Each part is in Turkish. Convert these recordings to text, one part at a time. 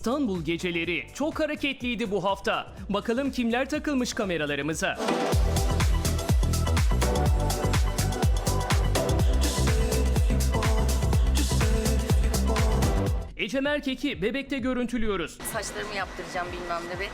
İstanbul geceleri çok hareketliydi bu hafta. Bakalım kimler takılmış kameralarımıza. Ecem Erkek'i bebekte görüntülüyoruz. Saçlarımı yaptıracağım bilmem ne bir.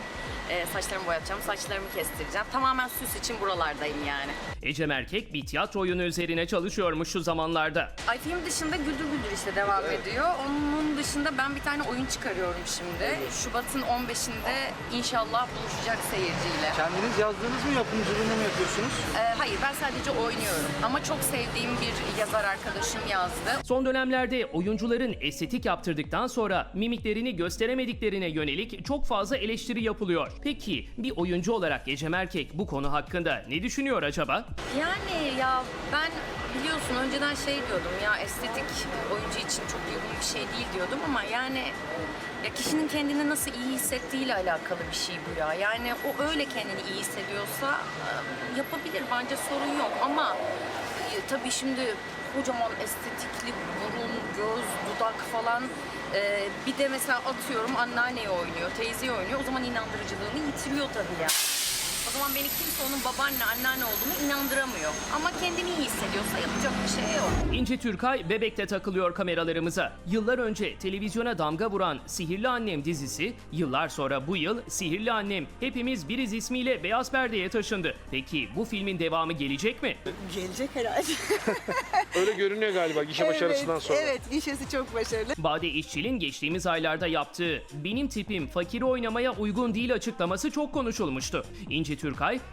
E, saçlarımı boyatacağım, saçlarımı kestireceğim. Tamamen süs için buralardayım yani. Ecem Erkek bir tiyatro oyunu üzerine çalışıyormuş şu zamanlarda. Ay film dışında Güldür Güldür işte devam ediyor. Onun dışında ben bir tane oyun çıkarıyorum şimdi. Şubat'ın 15'inde inşallah buluşacak seyirciyle. Kendiniz yazdığınız mı yapımcılığını mı yapıyorsunuz? E, hayır ben sadece oynuyorum. Ama çok sevdiğim bir yazar arkadaşım yazdı. Son dönemlerde oyuncuların estetik yaptırdıktan sonra mimiklerini gösteremediklerine yönelik çok fazla eleştiri yapılıyor. Peki bir oyuncu olarak Ecem Erkek bu konu hakkında ne düşünüyor acaba? Yani ya ben biliyorsun önceden şey diyordum ya estetik oyuncu için çok uygun bir şey değil diyordum ama yani ya kişinin kendini nasıl iyi hissettiğiyle alakalı bir şey bu ya. Yani o öyle kendini iyi hissediyorsa e, yapabilir bence sorun yok ama tabii şimdi kocaman estetikli burun, göz, dudak falan e, bir de mesela atıyorum anneanneyi oynuyor, teyzeyi oynuyor o zaman inandırıcılığını yitiriyor tabii ya. Zaman beni kimse onun babaanne, anneanne olduğunu inandıramıyor. Ama kendini iyi hissediyorsa yapacak bir şey yok. İnci Türkay bebekte takılıyor kameralarımıza. Yıllar önce televizyona damga vuran Sihirli Annem dizisi, yıllar sonra bu yıl Sihirli Annem Hepimiz Biriz ismiyle beyaz perdeye taşındı. Peki bu filmin devamı gelecek mi? Gelecek herhalde. Öyle görünüyor galiba gişe başarısından evet, sonra. Evet, gişesi çok başarılı. Bade İşçil'in geçtiğimiz aylarda yaptığı benim tipim fakiri oynamaya uygun değil açıklaması çok konuşulmuştu. İnci Türkay,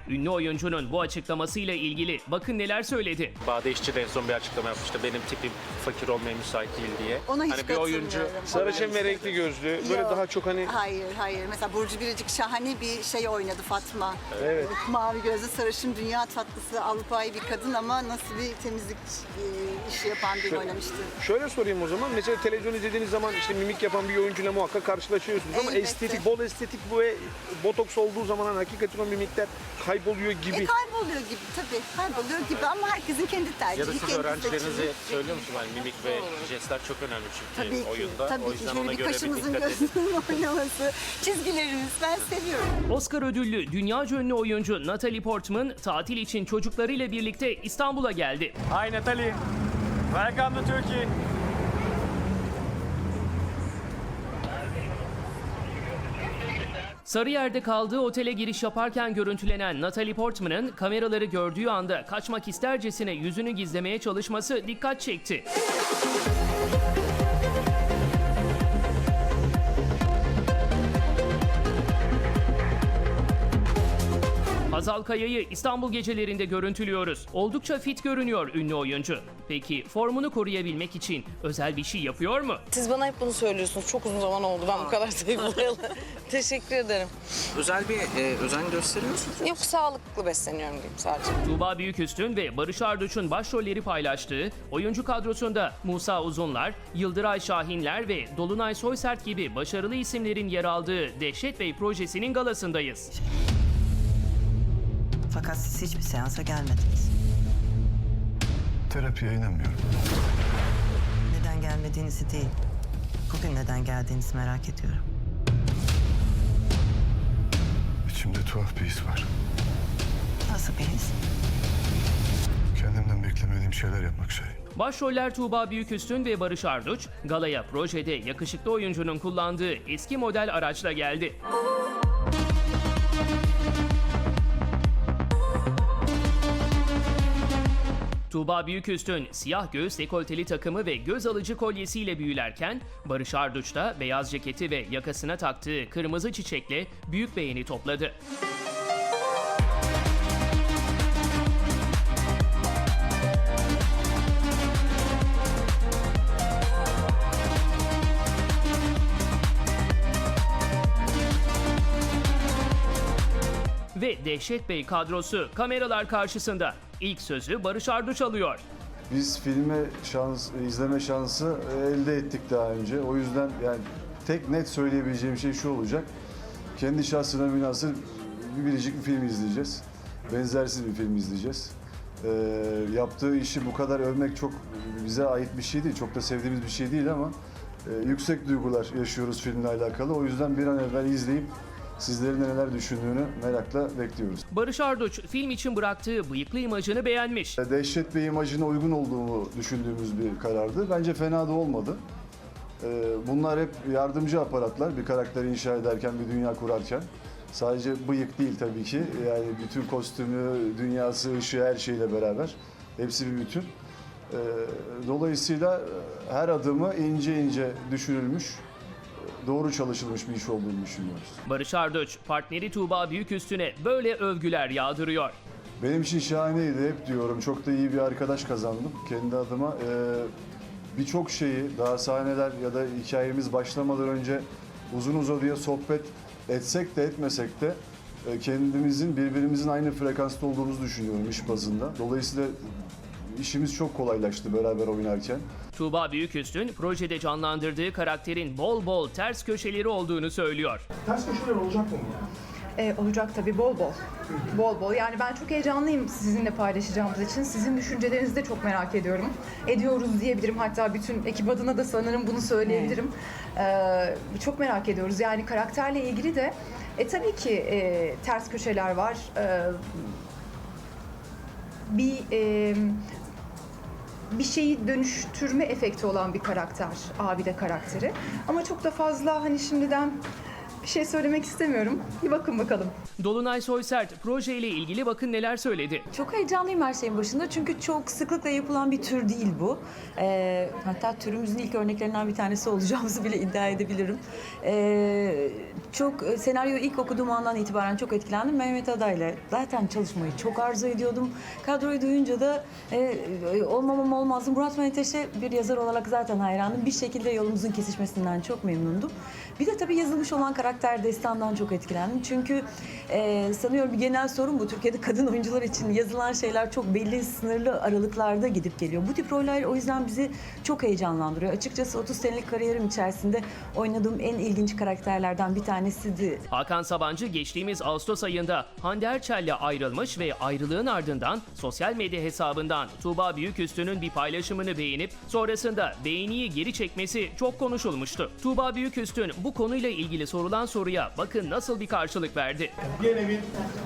ünlü oyuncunun bu açıklamasıyla ilgili bakın neler söyledi. Bade İşçi de en son bir açıklama yapmıştı. Benim tipim fakir olmaya müsait değil diye. Ona hiç hani bir oyuncu katılmıyorum. Sarışın ve renkli gözlü. Böyle Yok. daha çok hani Hayır, hayır. Mesela Burcu Biricik şahane bir şey oynadı Fatma. Evet. Mavi gözlü, sarışın, dünya tatlısı, Avrupa'yı bir kadın ama nasıl bir temizlik e, işi yapan bir oynamıştı. Şöyle sorayım o zaman. Mesela televizyon izlediğiniz zaman işte mimik yapan bir oyuncuyla muhakkak karşılaşıyorsunuz ama Elbette. estetik, bol estetik bu ve botoks olduğu zaman hani hakikaten o mimikler kayboluyor gibi. E kayboluyor gibi tabii, kayboluyor gibi ama herkesin kendi tercihi, ya da siz öğrencilerinize söylüyor musunuz? Yani mimik ve jestler çok önemli çünkü Tabii ki, oyunda. tabii o ki. yüzden Şöyle ona bir göre bir kaşımızın dikkat edin. gözünün oynaması, çizgilerimiz ben seviyorum. Oscar ödüllü dünyaca ünlü oyuncu Natalie Portman tatil için çocuklarıyla birlikte İstanbul'a geldi. Hi Natalie, welcome to Turkey. Sarıyer'de kaldığı otele giriş yaparken görüntülenen Natalie Portman'ın kameraları gördüğü anda kaçmak istercesine yüzünü gizlemeye çalışması dikkat çekti. Hazal Kaya'yı İstanbul gecelerinde görüntülüyoruz. Oldukça fit görünüyor ünlü oyuncu. Peki formunu koruyabilmek için özel bir şey yapıyor mu? Siz bana hep bunu söylüyorsunuz. Çok uzun zaman oldu ben bu kadar zayıflayalı. Teşekkür ederim. Özel bir e, özen gösteriyor musunuz? Yok sağlıklı besleniyorum diyeyim sadece. Tuğba Büyüküstün ve Barış Arduç'un başrolleri paylaştığı oyuncu kadrosunda Musa Uzunlar, Yıldıray Şahinler ve Dolunay Soysert gibi başarılı isimlerin yer aldığı Dehşet Bey projesinin galasındayız. Fakat siz hiçbir seansa gelmediniz. Terapiye inanmıyorum. Neden gelmediğinizi değil, bugün neden geldiğinizi merak ediyorum. İçimde tuhaf bir his var. Nasıl bir his? Kendimden beklemediğim şeyler yapmak şey. Başroller Tuğba Büyüküstün ve Barış Arduç, galaya projede yakışıklı oyuncunun kullandığı eski model araçla geldi. Tuğba Büyüküstün siyah göğüs dekolteli takımı ve göz alıcı kolyesiyle büyülerken Barış Arduç da beyaz ceketi ve yakasına taktığı kırmızı çiçekle büyük beğeni topladı. Ve Dehşet Bey kadrosu kameralar karşısında ilk sözü Barış Arduç alıyor. Biz filme şans, izleme şansı elde ettik daha önce. O yüzden yani tek net söyleyebileceğim şey şu olacak. Kendi şahsına münasır bir biricik bir film izleyeceğiz. Benzersiz bir film izleyeceğiz. Ee, yaptığı işi bu kadar övmek çok bize ait bir şey değil. Çok da sevdiğimiz bir şey değil ama e, yüksek duygular yaşıyoruz filmle alakalı. O yüzden bir an evvel izleyip sizlerin de neler düşündüğünü merakla bekliyoruz. Barış Arduç film için bıraktığı bıyıklı imajını beğenmiş. Dehşet Bey imajına uygun olduğunu düşündüğümüz bir karardı. Bence fena da olmadı. E, Bunlar hep yardımcı aparatlar bir karakteri inşa ederken, bir dünya kurarken. Sadece bıyık değil tabii ki. Yani bütün kostümü, dünyası, ışığı her şeyle beraber. Hepsi bir bütün. E, Dolayısıyla her adımı ince ince düşünülmüş, doğru çalışılmış bir iş olduğunu düşünüyoruz. Barış Arduç partneri Tuğba Büyüküstüne böyle övgüler yağdırıyor. Benim için şahaneydi hep diyorum. Çok da iyi bir arkadaş kazandım kendi adıma. Ee, Birçok şeyi daha sahneler ya da hikayemiz başlamadan önce uzun uzadıya sohbet etsek de etmesek de e, kendimizin birbirimizin aynı frekansta olduğumuzu düşünüyorum iş bazında. Dolayısıyla işimiz çok kolaylaştı beraber oynarken. Tuğba Büyüküstün projede canlandırdığı karakterin bol bol ters köşeleri olduğunu söylüyor. Ters köşeler olacak mı? Ee, olacak tabii bol bol. Bol bol. Yani ben çok heyecanlıyım sizinle paylaşacağımız için. Sizin düşüncelerinizi de çok merak ediyorum. Ediyoruz diyebilirim. Hatta bütün ekip adına da sanırım bunu söyleyebilirim. Ee, çok merak ediyoruz. Yani karakterle ilgili de e, tabii ki e, ters köşeler var. Ee, bir e, bir şeyi dönüştürme efekti olan bir karakter. Abi de karakteri. Ama çok da fazla hani şimdiden bir şey söylemek istemiyorum. Bir bakın bakalım. Dolunay Soysert projeyle ilgili bakın neler söyledi. Çok heyecanlıyım her şeyin başında çünkü çok sıklıkla yapılan bir tür değil bu. Ee, hatta türümüzün ilk örneklerinden bir tanesi olacağımızı bile iddia edebilirim. Ee, çok senaryoyu ilk okuduğum andan itibaren çok etkilendim. Mehmet Aday'la zaten çalışmayı çok arzu ediyordum. Kadroyu duyunca da e, e, olmamam olmazdı. Murat Menteş'e bir yazar olarak zaten hayranım. Bir şekilde yolumuzun kesişmesinden çok memnundum. Bir de tabii yazılmış olan karakter destandan çok etkilendim. Çünkü e, sanıyorum bir genel sorun bu. Türkiye'de kadın oyuncular için yazılan şeyler çok belli sınırlı aralıklarda gidip geliyor. Bu tip roller o yüzden bizi çok heyecanlandırıyor. Açıkçası 30 senelik kariyerim içerisinde oynadığım en ilginç karakterlerden bir tanesiydi. Hakan Sabancı geçtiğimiz Ağustos ayında Hande Erçel'le ayrılmış ve ayrılığın ardından sosyal medya hesabından Tuğba Büyüküstü'nün bir paylaşımını beğenip sonrasında beğeniyi geri çekmesi çok konuşulmuştu. Tuğba Büyüküstün bu konuyla ilgili sorulan soruya bakın nasıl bir karşılık verdi. Yine bir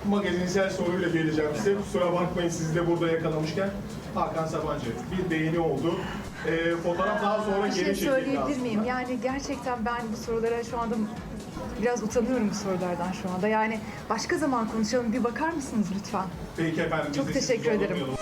magazinsel soruyla geleceğim size. Kusura bakmayın sizi de burada yakalamışken. Hakan Sabancı bir beğeni oldu. Ee, fotoğraf daha sonra Bir geri şey söyleyebilir miyim? Yani gerçekten ben bu sorulara şu anda biraz utanıyorum bu sorulardan şu anda. Yani başka zaman konuşalım. Bir bakar mısınız lütfen? Peki efendim. Çok teşekkür ederim. zorlamayalım.